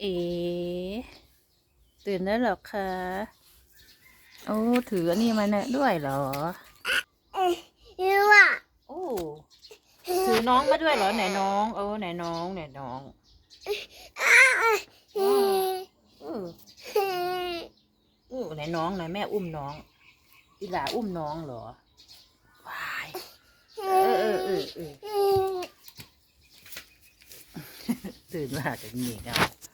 เอ๋ตื่นแล้วหรอคะโอ้ถืออันนี้มาเนี่ยด้วยเหรอยูอะโอ้ถือน้องมาด้วยเหรอไหนน้องเออไหนน้องไหนน้องโอ้เอไหนน้องไหนแม่อุ้มน้อง อีหลาอุ้มน้องเหรอวายเออเออเออเออตื่นมาจากนีกับ